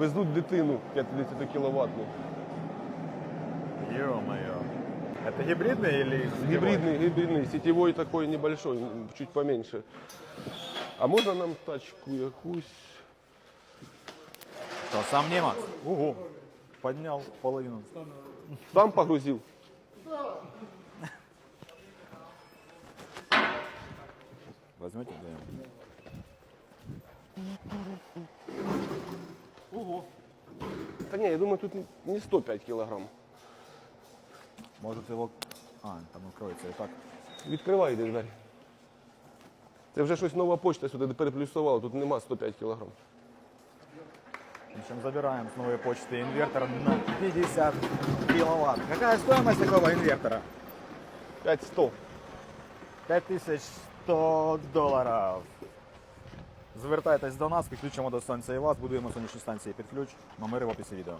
Везуть дитину 50 кіловатну. Ё-моё. Это гибридный или сетевой? Гибридный, гибридный, сетевой такой небольшой, чуть поменьше. А можна нам тачку якусь? Что, сам немец? Ого. Поднял половину. Там погрузив. Возьмете где Та ні, я думаю, тут не 105 кілограм. Может его... А, там откроется и так. Відкривай йди двері. Це вже щось нова почта сюди переплюсувала, тут нема 105 кілограм. В забираем с новой почты инвертор на 50 киловатт. Какая стоимость такого инвертора? 5100. 5100 доларів. Звертайтесь до нас, підключимо до станції вас, будуємо сонячні станції під ключ. Номери в описі відео.